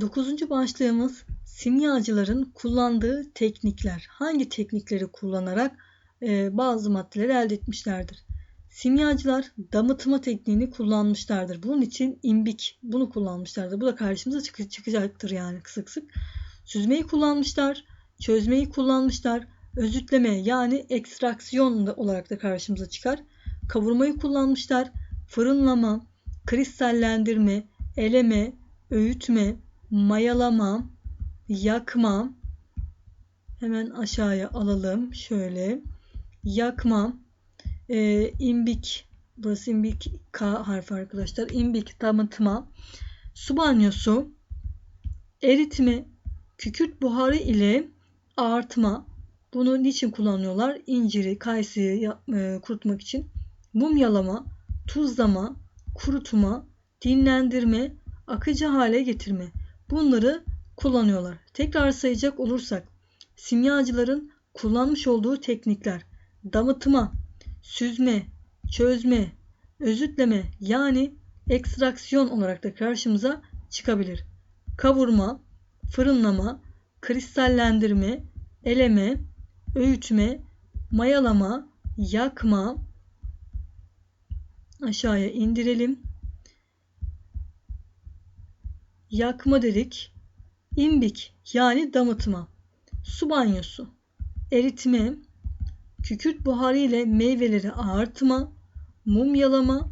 Dokuzuncu başlığımız simyacıların kullandığı teknikler. Hangi teknikleri kullanarak e, bazı maddeleri elde etmişlerdir? Simyacılar damıtma tekniğini kullanmışlardır. Bunun için imbik bunu kullanmışlardır. Bu da karşımıza çık çıkacaktır yani sık sık. Süzmeyi kullanmışlar, çözmeyi kullanmışlar, özütleme yani ekstraksiyon olarak da karşımıza çıkar. Kavurmayı kullanmışlar, fırınlama, kristallendirme, eleme, öğütme, mayalama, yakma. Hemen aşağıya alalım. Şöyle. Yakma, e, imbik, burası imbik K harfi arkadaşlar. İmbik damıtma, su banyosu, eritme, kükürt buharı ile ağartma. Bunu niçin kullanıyorlar? İnciri, kayısıyı e, kurutmak için. Mumyalama, tuzlama, kurutma, dinlendirme, akıcı hale getirme. Bunları kullanıyorlar. Tekrar sayacak olursak simyacıların kullanmış olduğu teknikler damıtma, süzme, çözme, özütleme yani ekstraksiyon olarak da karşımıza çıkabilir. Kavurma, fırınlama, kristallendirme, eleme, öğütme, mayalama, yakma, aşağıya indirelim. Yakma dedik. İmbik yani damıtma. Su banyosu. Eritme. Kükürt buharı ile meyveleri ağartma. Mumyalama.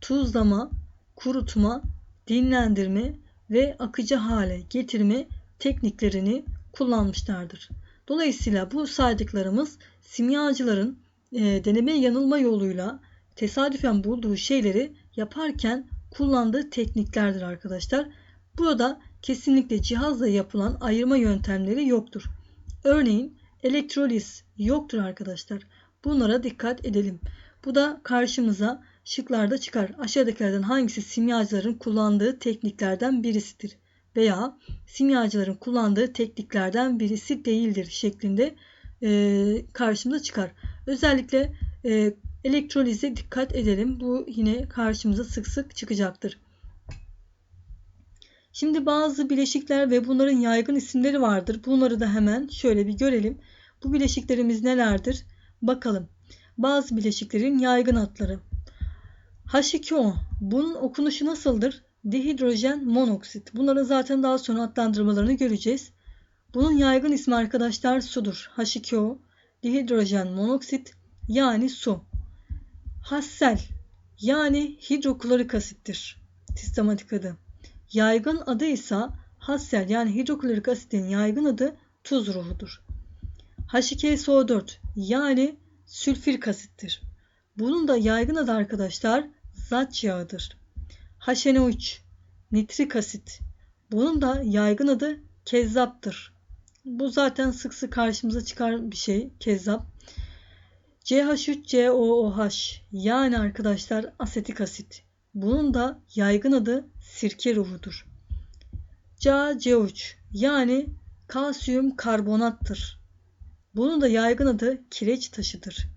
Tuzlama. Kurutma. Dinlendirme ve akıcı hale getirme tekniklerini kullanmışlardır. Dolayısıyla bu saydıklarımız simyacıların e, deneme yanılma yoluyla tesadüfen bulduğu şeyleri yaparken kullandığı tekniklerdir arkadaşlar. Burada kesinlikle cihazla yapılan ayırma yöntemleri yoktur. Örneğin elektroliz yoktur arkadaşlar. Bunlara dikkat edelim. Bu da karşımıza şıklarda çıkar. Aşağıdakilerden hangisi simyacıların kullandığı tekniklerden birisidir veya simyacıların kullandığı tekniklerden birisi değildir şeklinde e, karşımıza çıkar. Özellikle e, elektrolize dikkat edelim. Bu yine karşımıza sık sık çıkacaktır. Şimdi bazı bileşikler ve bunların yaygın isimleri vardır. Bunları da hemen şöyle bir görelim. Bu bileşiklerimiz nelerdir? Bakalım. Bazı bileşiklerin yaygın adları. H2O. Bunun okunuşu nasıldır? Dihidrojen monoksit. Bunların zaten daha sonra adlandırmalarını göreceğiz. Bunun yaygın ismi arkadaşlar sudur. H2O. Dihidrojen monoksit yani su. Hassel yani hidroklorik asittir. Sistematik adı. Yaygın adı ise Hassel yani hidroklorik asitin yaygın adı tuz ruhudur. H2SO4 yani sülfürik asittir. Bunun da yaygın adı arkadaşlar zat yağıdır. HNO3 nitrik asit. Bunun da yaygın adı kezzaptır. Bu zaten sık sık karşımıza çıkar bir şey kezzap. CH3COOH yani arkadaşlar asetik asit. Bunun da yaygın adı sirke ruhudur. CaCO3 yani kalsiyum karbonattır. Bunun da yaygın adı kireç taşıdır.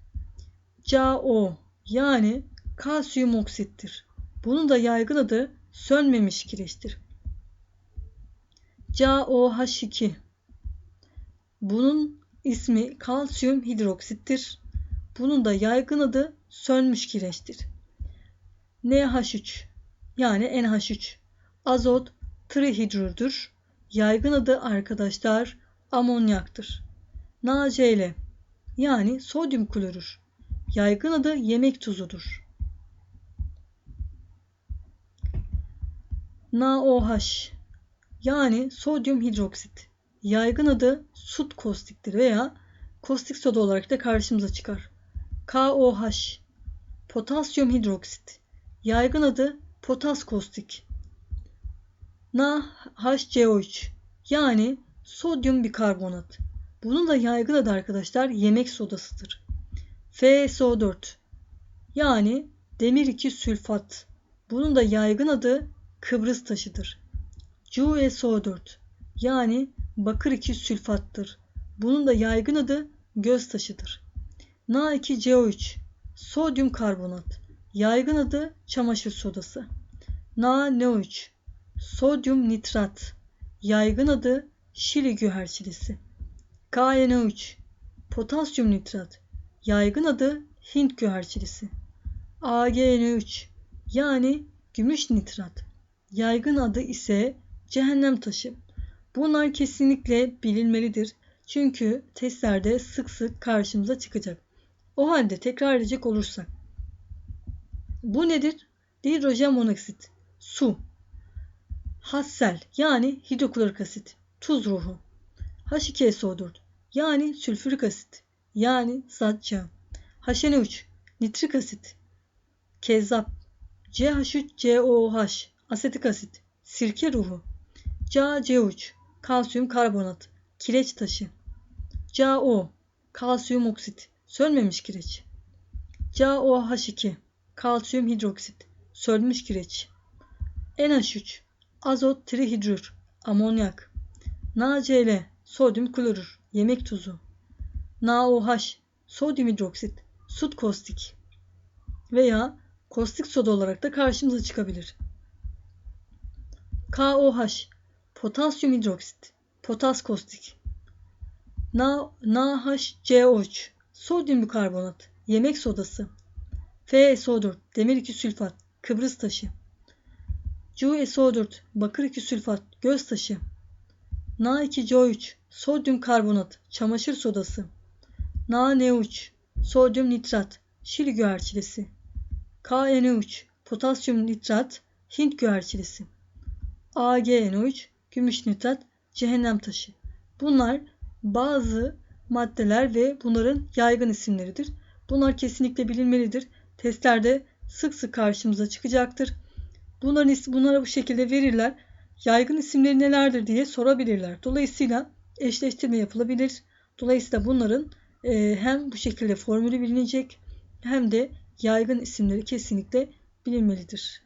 CaO yani kalsiyum oksittir. Bunun da yaygın adı sönmemiş kireçtir. CaOH2 Bunun ismi kalsiyum hidroksittir. Bunun da yaygın adı sönmüş kireçtir. NH3 yani NH3 azot trihidrürdür. Yaygın adı arkadaşlar amonyaktır. NaCl yani sodyum klorür. Yaygın adı yemek tuzudur. NaOH yani sodyum hidroksit. Yaygın adı sut kostiktir veya kostik soda olarak da karşımıza çıkar. KOH potasyum hidroksit. Yaygın adı potas kostik. NaHCO3 yani sodyum bikarbonat. Bunun da yaygın adı arkadaşlar yemek sodasıdır. FSO4 yani demir 2 sülfat. Bunun da yaygın adı Kıbrıs taşıdır. CuSO4 yani bakır 2 sülfattır. Bunun da yaygın adı göz taşıdır. Na2CO3 sodyum karbonat. Yaygın adı çamaşır sodası. NaNO3 sodyum nitrat. yaygın adı Şili güherçilisi. KNO3 potasyum nitrat yaygın adı Hint güherçilisi. AgNO3 yani gümüş nitrat yaygın adı ise cehennem taşı. Bunlar kesinlikle bilinmelidir. Çünkü testlerde sık sık karşımıza çıkacak. O halde tekrar edecek olursak. Bu nedir? Dihidrojen monoksit, su, hassel yani hidroklorik asit, tuz ruhu, H2SO4 yani sülfürik asit yani zatça, HNO3 nitrik asit, kezzap, CH3COOH asetik asit, sirke ruhu, CaC3 kalsiyum karbonat, kireç taşı, CaO kalsiyum oksit, sönmemiş kireç, CaOH2 kalsiyum hidroksit, sönmüş kireç, NH3 azot trihidrür, amonyak, NaCl sodyum klorür, yemek tuzu, NaOH sodyum hidroksit, sut kostik veya kostik soda olarak da karşımıza çıkabilir. KOH potasyum hidroksit, potas kostik, NaHCO3 sodyum bikarbonat, yemek sodası, FeSO4 demir 2 sülfat, Kıbrıs taşı, CuSO4 bakır 2 sülfat, göz taşı, Na2CO3 sodyum karbonat, çamaşır sodası, NaNO3 sodyum nitrat, Şili güherçilisi, KNO3 potasyum nitrat, Hint güherçilisi, AgNO3 gümüş nitrat, cehennem taşı. Bunlar bazı maddeler ve bunların yaygın isimleridir. Bunlar kesinlikle bilinmelidir. Testlerde sık sık karşımıza çıkacaktır. Bunların bunlara bu şekilde verirler. Yaygın isimleri nelerdir diye sorabilirler. Dolayısıyla eşleştirme yapılabilir. Dolayısıyla bunların e, hem bu şekilde formülü bilinecek hem de yaygın isimleri kesinlikle bilinmelidir.